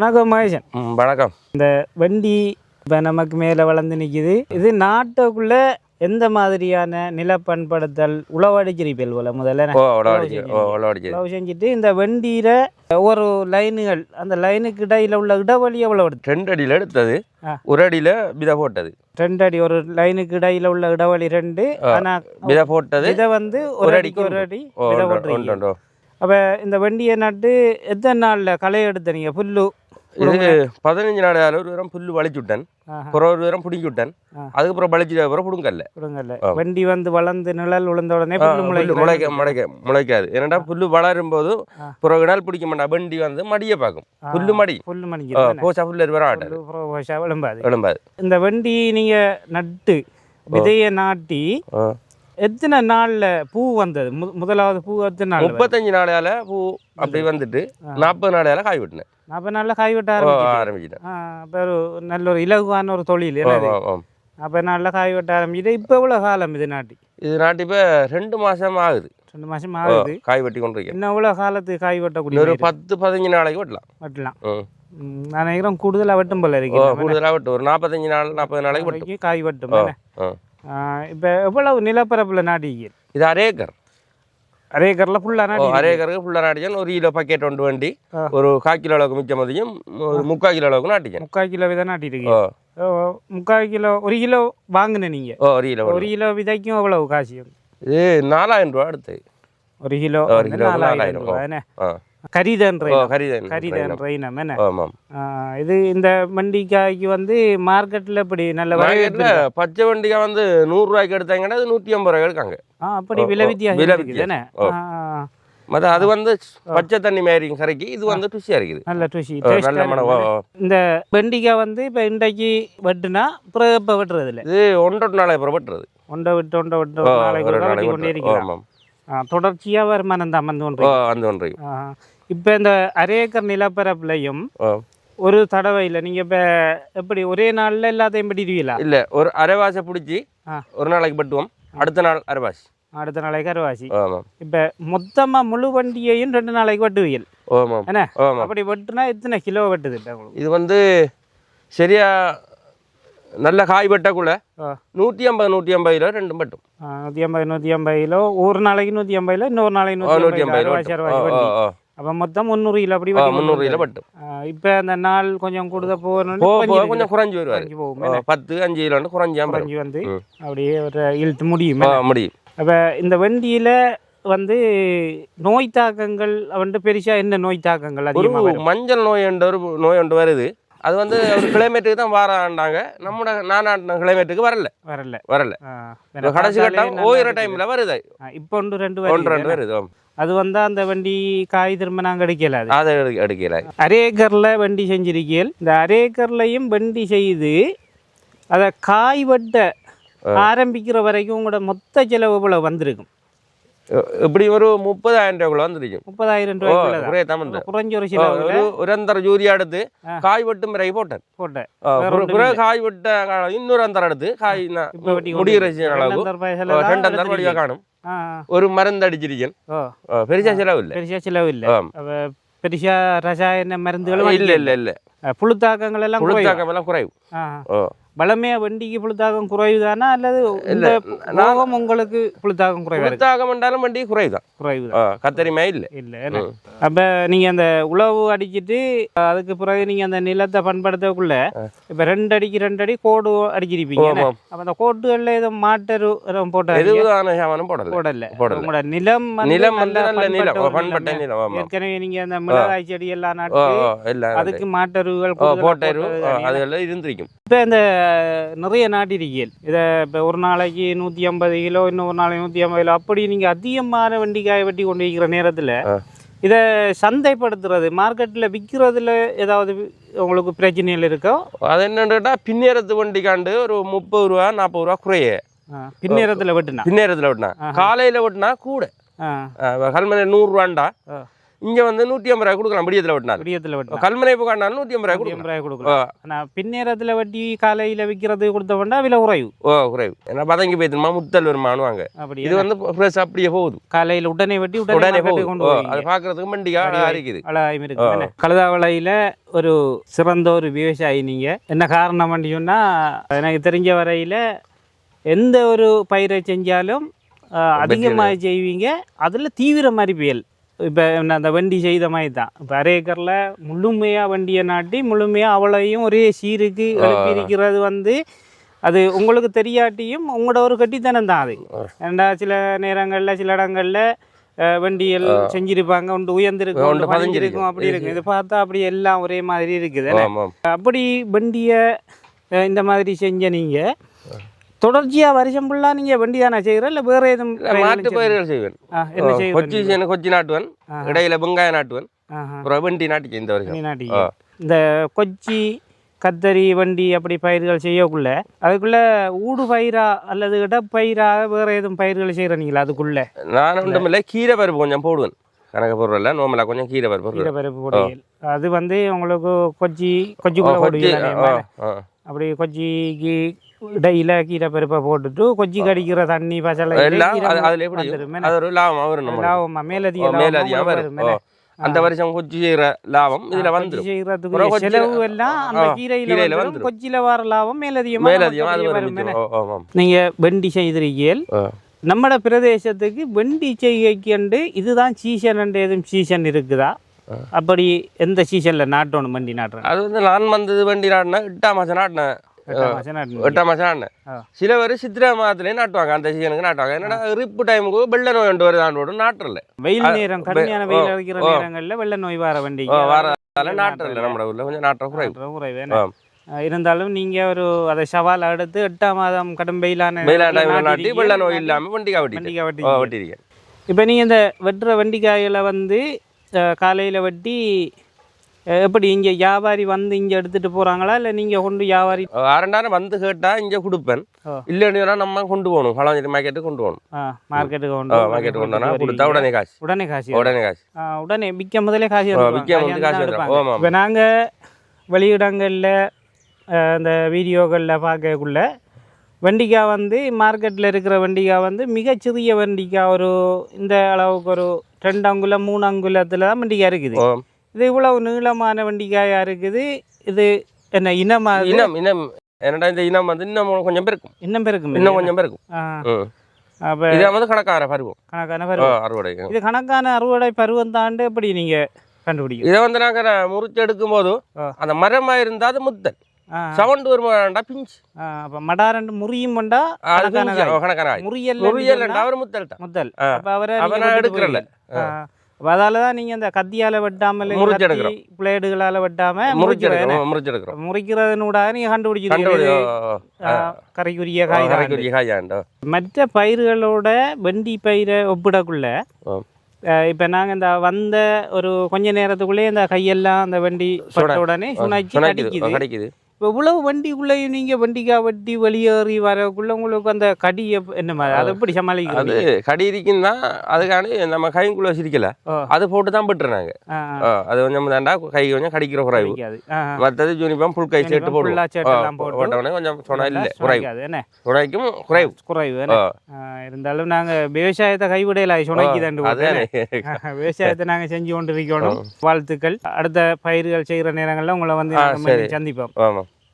வணக்கம் மகேஷன். வணக்கம். இந்த வண்டி இப்போ நமக்கு மேலே வளர்ந்து நிற்கிது இது நாட்டுக்குள்ள எந்த மாதிரியான நிலப்பண்படுத்தல் உழவடிச்சிருப்பீல் போல முதல்ல உழவு செஞ்சுட்டு இந்த வண்டியில ஒவ்வொரு லைனுகள் அந்த லைனுக்கு இடையில உள்ள இடைவெளி எவ்வளோ எடுத்து ரெண்டு அடியில் எடுத்தது. ஒரு அடியில் விதை போட்டது. ரெண்டு அடி ஒரு லைனுக்கு இடையில உள்ள இடைவெளி ரெண்டு ஆனா விதை போட்டது இதை வந்து ஒரு ஒரு அடிக்கு ஒரு அடி விதை போட்டுருக்கீங்க. அப்போ இந்த வண்டியை நட்டு எத்தனை நாளில் களை எடுத்தீங்க? புல்லு. இது பதினஞ்சு நாள் ஒரு வாரம் புல்லு வலிச்சு விட்டேன். அப்புறம் ஒரு வாரம் பிடிங்கி விட்டேன். அதுக்கப்புறம் வலிச்சு அப்புறம் பிடுங்கல்ல கொடுங்கல்ல ஆ. வண்டி வந்து வளர்ந்து நிழல் விழுந்த உடனே புல்லு முளைக்க முளைக்க முளைக்காது. ஏன்னா புல்லு வளரும் போது. பிறகு நாள் பிடிக்க மாட்டா. வண்டி வந்து மடிய பார்க்கும். புல்லு மடி. புல்லு மணிக்கு போச்சா புல்லு வர ஆட்டாது விளம்பாது எழும்பாது இந்த வண்டி நீங்க நட்டு விதையை நாட்டி. எத்தனை நாள்ல பூ வந்தது? முதலாவது பூ எத்தனை நாள் முப்பத்தஞ்சு நாளையால பூ அப்படி வந்துட்டு நாற்பது நாளையால காய் விட்டுனேன். நாற்பது நாள்ல காய் வெட்ட ஆரம்பிச்சிட்டேன். அப்போ ஒரு நல்ல ஒரு இலகுவான ஒரு தொழில். அப்போ நாளில் காய் வெட்ட ஆரம்பிச்சு இப்போ எவ்வளோ காலம் இது நாட்டி? இது நாட்டு இப்போ ரெண்டு மாசம் ஆகுது. ரெண்டு மாசம் ஓ, ஆகுது காய் வெட்டி கொண்டு இன்னும் எவ்வளோ காலத்துக்கு காய் வெட்டக்கூடிய பயிர் பத்து பதினஞ்சு நாளைக்கு வெட்டலாம். வெட்டலாம். நான் நினைக்கிறேன் கூடுதலாக வெட்டும் போல இருக்கு. கூடுதலாக வெட்டும். ஒரு நாற்பத்தஞ்சு நாள் நாற்பது நாளைக்கு காய் வெட்டும் இப்போ எவ்வளவு நிலப்பரப்பில் நாட்டிங்க இது அரை ஏக்கர் அரே ஏக்கரில் ஃபுல்லாக ஓ நாட்டி அரை ஏக்கருக்கு ஃபுல்லாக நாட்டிச்சேன் ஒரு கிலோ பாக்கெட் ஒன்று வண்டி. ஒரு கால் கிலோ அளவுக்கு மிச்சம் மதியம் ஒரு முக்கால் கிலோ அளவுக்கு நாட்டிச்சேன் முக்கால் கிலோ விதை நாட்டிருக்கீங்க முக்கால் கிலோ ஒரு கிலோ வாங்கின நீங்கள் ஒரு கிலோ ஒரு கிலோ விதைக்கும் எவ்வளவு காசு? இது நாலாயிரம் ரூபா அடுத்து. ஒரு கிலோ நாலாயிரம் நாலாயிரம், ஓ கரிதன் கரிதன் இனம் என்ன? ஆமாம். இது இந்த மண்டிக்காய்க்கு வந்து மார்க்கெட்டில் இப்படி நல்ல வரவேற்பு மார்க்கெட்டில் பச்சை வண்டிக்காய் வந்து நூறுரூவாய்க்கு எடுத்தாங்கன்னா அது நூற்றி ஐம்பது ரூபாய் எடுக்காங்க அப்படி விலை வித்தியாசம் விலை வித்தியாசம். மற்ற அது வந்து பச்சை தண்ணி மாதிரி கரைக்கு இது வந்து ருசியாக இருக்குது நல்ல. ஓ. இந்த வெண்டிக்காய் வந்து இப்போ இன்றைக்கு வெட்டுனா பிறகு இப்போ வெட்டுறது இல்லை? இது ஒன்றரை நாளைக்கு அப்புறம் வெட்டுறது. ஒன்றை விட்டு ஒன்றை விட்டு நாளைக்கு கொண்டே ஆமாம். தொடர்ச்சியாக வருமானம் தான் வந்து ஒன்று அந்த ஒன்றை இப்போ இந்த அரை ஏக்கர் நிலப்பரப்புலையும் ஒரு தடவையில் நீங்கள் இப்போ எப்படி ஒரே நாளில் எல்லாத்தையும் வெட்டிடுவீங்களா? இல்லை ஒரு அரைவாசை பிடிச்சி. ஒரு நாளைக்கு பட்டுவோம் அடுத்த நாள் அரைவாசி. அடுத்த நாளைக்கு அரைவாசி. இப்போ மொத்தமாக முழு வண்டியையும் ரெண்டு நாளைக்கு வெட்டுவீங்க ஆமாம் என்ன? அப்படி வெட்டுனா எத்தனை கிலோ வெட்டுது இது வந்து சரியா நல்ல காய் வெட்டக்குள்ள. நூற்றி ஐம்பது நூற்றி ஐம்பது கிலோ ரெண்டும் பட்டும் நூற்றி ஐம்பது நூற்றி ஐம்பது கிலோ ஒரு நாளைக்கு நூற்றி ஐம்பது கிலோ இன்னொரு நாளைக்கு நூற்றி ஐம்பது கிலோ அப்போ மொத்தம் முந்நூறு கிலோ அப்படி முந்நூறு கிலோ பட்டும் இப்போ அந்த நாள் கொஞ்சம் கூடுத போகணும் போக போக கொஞ்சம் குறைஞ்சி வருவார். குறைஞ்சி பத்து அஞ்சு கிலோன்னு குறைஞ்சாம வரும் குறைஞ்சி வந்து. அப்படியே ஒரு இழுத்து முடியும் முடியும். அப்போ இந்த வண்டியில் வந்து நோய் தாக்கங்கள் வந்து பெருசாக என்ன நோய் தாக்கங்கள் அதிகமாக மஞ்சள் நோய் என்ற ஒரு நோய் ஒன்று வருது. அது வந்து ஒரு கிளைமேட்டுக்கு தான் வராண்டாங்க. நம்மட நானாட்டின கிளைமேட்டுக்கு வரல. வரல. வரல. கடைசி கட்டம் ஓயிற. டைம்ல வருது. இப்போ ஒன்று ரெண்டு ஒன்று ரெண்டு வருது. அது வந்தால் அந்த வண்டி காய் திரும்ப நாங்கள் எடுக்கல அது. அதை எடுக்க எடுக்கல. அரை ஏக்கரில் வண்டி செஞ்சிருக்கீள் இந்த அரை ஏக்கர்லையும் வண்டி செய்து அதை காய் வெட்ட ஆரம்பிக்கிற வரைக்கும் உங்களோட மொத்த செலவு இவ்வளோ வந்திருக்கும்? இப்படி ஒரு முப்பதாயிரம் ரூபாய்க்குள்ள வந்துருக்கும் முப்பதாயிரம் தமிழ் குறைஞ்ச ஒரு ஓ, செலவு ஒரு அந்தர யூரியா எடுத்து. காய் வெட்டும் பிறகு போட்டேன். போட்டேன். பிறகு காய் விட்ட இன்னொரு அந்தரம் எடுத்து காய் முடிகிற இருக்கீங்க. அளவு. ரெண்டாயிரம் ரூபாய் ஓ, செலவு தான் ரெண்டு அந்தரம் வடிவா. காணும். ஒரு மருந்து அடிச்சிருக்கேன். பெருசா செலவு இல்லை. பெருசா செலவு இல்லை. பெருசா ரசாயன மருந்துகளும் இல்ல இல்ல இல்ல. புழுத்தாக்கங்கள் எல்லாம் புழுத்தாக்கம் எல்லாம் குறைவு. பலமையா வண்டிக்கு புழுத்தாக்கம் குறைவுதானா? அல்லது இந்த ரோகம் உங்களுக்கு புழுத்தாக்கம் குறைவா இருக்கு? புழுத்தாக்கம் என்றாலும் வண்டி குறைவு தான் குறைவு கத்தரிமே இல்லை. இல்ல? அப்ப நீங்க அந்த உழவு அடிச்சிட்டு அதுக்கு பிறகு நீங்க அந்த நிலத்தை பண்படுத்தக்குள்ள இப்ப ரெண்டு அடிக்கு ரெண்டு அடி கோடு அடிச்சிருப்பீங்க. அப்ப அந்த கோட்டுகள்ல ஏதோ மாட்டரு போட்டாரு எதுவான சாமானும் போடல. போடல. போடல. உங்களோட நிலம் நிலம் நல்ல நிலம் பண்பட்ட நிலம். ஏற்கனவே நீங்க அந்த மிளகாய் செடி எல்லாம் நட்டு அதுக்கு மாட்டருகள் போட்டாரு தானே? அதெல்லாம் இருந்திருக்கும். இப்போ இந்த நிறைய நாட்டிருக்கீல் இதை இப்போ ஒரு நாளைக்கு நூற்றி ஐம்பது கிலோ இன்னும் ஒரு நாளைக்கு நூற்றி ஐம்பது கிலோ அப்படி நீங்கள் அதிகமான வெண்டிக்காயை வெட்டி கொண்டு வைக்கிற நேரத்தில். இதை சந்தைப்படுத்துறது மார்க்கெட்டில் விற்கிறதுல ஏதாவது உங்களுக்கு பிரச்சனைகள் இருக்கோ? அது என்னன்னு பின்னேரத்து வண்டிக்காண்டு ஒரு முப்பது ரூபா நாற்பது ரூபா குறைய. பின்னேரத்தில் வெட்டுனா? பின்னேரத்துல விட்டினா. காலையில விட்டினா கூட. கல்மனை நூறுரூவாண்டா. இங்க வந்து நூற்றி ஐம்பது ரூபாய் கொடுக்கலாம் விடியத்தில் வெட்டினாலும் விடியத்தில் வெட்டினா. கல்மனை காட்டினாலும் நூற்றி ஐம்பது ரூபாய் ஐம்பது ரூபாய் கொடுக்கலாம். ஆனால் பின்னேரத்தில் வட்டி காலையில் விற்கிறது கொடுத்தவொண்டா விலை குறைவு ஓ குறைவு ஏன்னா பதங்கி போய்த்துமா முத்தல் வருமானுவாங்க. அப்படி இது வந்து ஃப்ரெஷ் அப்படியே போகுது. காலையில் உடனே வெட்டி உடனே கொண்டு. அது பார்க்கறதுக்கு மண்டிகா மண்டிகா. இருக்குது? கழுதாவளையில் ஒரு சிறந்த ஒரு விவசாயி நீங்கள் என்ன காரணம் சொன்னால் எனக்கு தெரிஞ்ச வரையில் எந்த ஒரு பயிரை செஞ்சாலும் அதிகமாக செய்வீங்க. அதில் தீவிர மறிப்பியல் இப்போ அந்த வண்டி செய்த மாதிரி தான் இப்போ அரை ஏக்கரில் முழுமையாக வண்டியை நாட்டி முழுமையாக அவளையும் ஒரே சீருக்கு எழுப்பியிருக்கிறது வந்து அது உங்களுக்கு தெரியாட்டியும் உங்களோட ஒரு கட்டித்தனம் தான் அது. ஏன்டா சில நேரங்களில் சில இடங்களில் வண்டிகள் செஞ்சிருப்பாங்க ஒன்று உயர்ந்திருக்கும் பதிஞ்சிருக்கும். அப்படி இருக்கும். இது பார்த்தா அப்படி எல்லாம் ஒரே மாதிரி இருக்குது அப்படி வண்டியை இந்த மாதிரி செஞ்ச நீங்கள் தொடர்ச்சியாக வருஷம் ஃபுல்லாக நீங்கள் வண்டி தானே செய்கிற இல்லை வேறு எதுவும் மாட்டு பயிர்கள் செய்வேன். என்ன கொச்சி கொச்சி நாட்டுவன். இடையில வெங்காயம் நாட்டுவன். அப்புறம் வெண்டி நாட்டிக்கு இந்த வருஷம். இந்த கொச்சி கத்தரி வண்டி அப்படி பயிர்கள் செய்யக்குள்ள அதுக்குள்ள ஊடு பயிரா அல்லது இடப்பயிராக வேற எதுவும் பயிர்கள் செய்கிறீங்களா அதுக்குள்ள? நான் ஒன்றுமில்லை. கீரை பருப்பு கொஞ்சம் போடுவேன். கணக்கு பொருள் நோமலா கொஞ்சம் கீரை பருப்பு கீரை. பருப்பு பொடியல் அது வந்து உங்களுக்கு கொச்சி கொச்சி போடுவீங்க ஆ, ஆ. அப்படி கொச்சிக்கு இடையில கீரை பருப்பை போட்டுட்டு கொச்சி கடிக்கிற தண்ணி பசலை எல்லாம் அது- அதுல எப்படி அது ஒரு லாபம் வரும் லாபமா மேலதிகம் லாபம் வரும். அந்த வருஷம் கொச்சி செய்யற லாபம் இதுல வந்துடும் செய்யறதுக்கு செலவு எல்லாம் அந்த கீரையில வந்துரும். கொச்சியில வர லாபம் மேலதிகமா மேலதிகம் அது வரும் நீங்க வெண்டி செய்திருக்கீல் ஆ. நம்மட பிரதேசத்துக்கு வெண்டி செய்கைக்கு இதுதான் சீசன் எதுவும் சீசன் இருக்குதா? அப்படி எந்த சீசன்ல நாட்டணும் வண்டி நாட்டுறேன் அது வந்து நான் வந்தது வண்டி நாட்டினேன் எட்டாம் மாசம் நாட்டினேன். எட்டாம் மாசம் நாட்டினேன். சில பேர் சித்திரை மாதத்துலேயே நாட்டுவாங்க அந்த சீசனுக்கு நாட்டுவாங்க. என்னன்னா ரிப்பு டைமுக்கு வெள்ள நோய் ரெண்டு வருது ஆண்டு நாட்டுறல. வெயில் நேரம் கடுமையான வெயில் அடிக்கிற. நேரங்கள்ல வெள்ள நோய் வர வண்டி வரதால நாட்டுறல நம்ம ஊர்ல. கொஞ்சம் நாட்டுற குறைவு. குறைவு இருந்தாலும் நீங்க ஒரு அதை சவால் எடுத்து எட்டாம் மாதம் கடும் வெயிலான நாட்டி. வெள்ள நோய் இல்லாம வண்டிக்கா வெட்டிட்டேன் வண்டிக்காய் வெட்டிருக்கீங்க. வெட்டிருக்கேன் இப்போ நீங்கள் இந்த வெட்டுற வண்டிக்காய்களை வந்து காலையில் வெட்டி எப்படி இங்கே வியாபாரி வந்து இங்கே எடுத்துகிட்டு போகிறாங்களா இல்லை நீங்கள் கொண்டு வியாபாரி அரண்டாரம் வந்து கேட்டா இங்க கொடுப்பேன். இல்லைன்னு நம்ம கொண்டு போகணும். களவாஞ்சி மார்க்கெட்டு கொண்டு போகணும். மார்க்கெட்டுக்கு கொண்டு மார்க்கெட்டு கொண்டு போனா வருவீங்க. கொடுத்தா உடனே காசு. உடனே காசு உடனே காசு. ஆ, உடனே விற்க முதலே காசு விற்க வந்து காசு. ஆமாம். இப்போ நாங்கள் வெளியிடங்களில் இந்த வீடியோகளில் பார்க்கக்குள்ள வண்டிக்காய் வந்து மார்க்கெட்டில் இருக்கிற வண்டிக்காய் வந்து மிகச்சிறிய வண்டிக்காய் ஒரு இந்த அளவுக்கு ஒரு ரெண்டு அங்குலம் மூணு அங்குலத்தில் தான் வண்டிக்காய் இருக்குது. இது இவ்வளவு நீளமான வண்டிக்காயா இருக்குது. இது என்ன இனமா? இனம் இனம். என்னடா இந்த இனம் வந்து இன்னும் கொஞ்சம் பெருக்கும். இன்னும் பெருக்கும் இன்னும் கொஞ்சம் பெருக்கும். அப்ப இதை வந்து கணக்கார பருவம். கணக்கான பருவம். அறுவடை இது கணக்கான அறுவடை பருவம் தாண்டு எப்படி நீங்க கண்டுபிடிக்கும்? இதை வந்து நாங்க முறிச்சு எடுக்கும் போது. அந்த மரமா இருந்தா அது முத்தல். சவுண்ட் வருமாண்டா பிஞ்சு. அப்ப மடாரண்டு முறியும் அது கணக்கான. முறியல் முறியல் அவர் முத்தல். ஆ. அப்ப அவரை அவ நீங்க நான் கொண்டுட்டு எடுக்கிறல்ல. அதால தான் நீங்க இந்த கத்தியால வெட்டாமல் முறிச்சு கத்தி எடுக்கிறோம். பிளேடுகளால வெட்டாம முறிச்சு முறிக்கிறேன் எடுக்கிறோம் முறிச்சு எடுக்கிறோம். முறிக்கிறதுனூடாக நீங்க கண்டுபிடி கண்டுபிடிக்கிறீங்க கரைக்குரிய காய் கரைக்குரிய காயாண்டோ மற்ற பயிர்களோட வெண்டி பயிரை ஒப்பிடக்குள்ள. இப்போ நாங்கள் இந்த வந்த ஒரு கொஞ்ச நேரத்துக்குள்ளே இந்த கையெல்லாம் அந்த வண்டி பட்ட உடனே கடிக்குது கிடைக்குது இப்போ இவ்வளவு வண்டிக்குள்ளேயும் நீங்கள் வண்டிக்காய் வெட்டி வெளியேறி வரக்குள்ள உங்களுக்கு அந்த கடி எப்- என்ன மாதிரி அதை எப்படி அது சமாளிக்கிறது கடி இருக்குன்னா அதுக்காண்டி நம்ம கைக்குள்ள சிரிக்கல. ஓ. அது போட்டு தான் ஆ, அது கொஞ்சம் தாண்டா கை கொஞ்சம் கடிக்கிற குறைவு. மற்றது யூனிஃபார்ம் ஃபுல் கை சேர்த்து போடுவோம். shirt எல்லாம் போட்டு போட்டவொடனே கொஞ்சம் சொன்னா இல்லை குறைவு. என்ன? துணைக்கும் குறைவு. குறைவு இருந்தாலும் நாங்கள் விவசாயத்தை கைவிடையில சுனைக்கு அதானே. விவசாயத்தை நாங்கள் செஞ்சு கொண்டு இருக்கணும் வாழ்த்துக்கள். அடுத்த பயிர்கள் செய்கிற நேரங்களில் உங்களை வந்து. சந்திப்போம். ஆமா.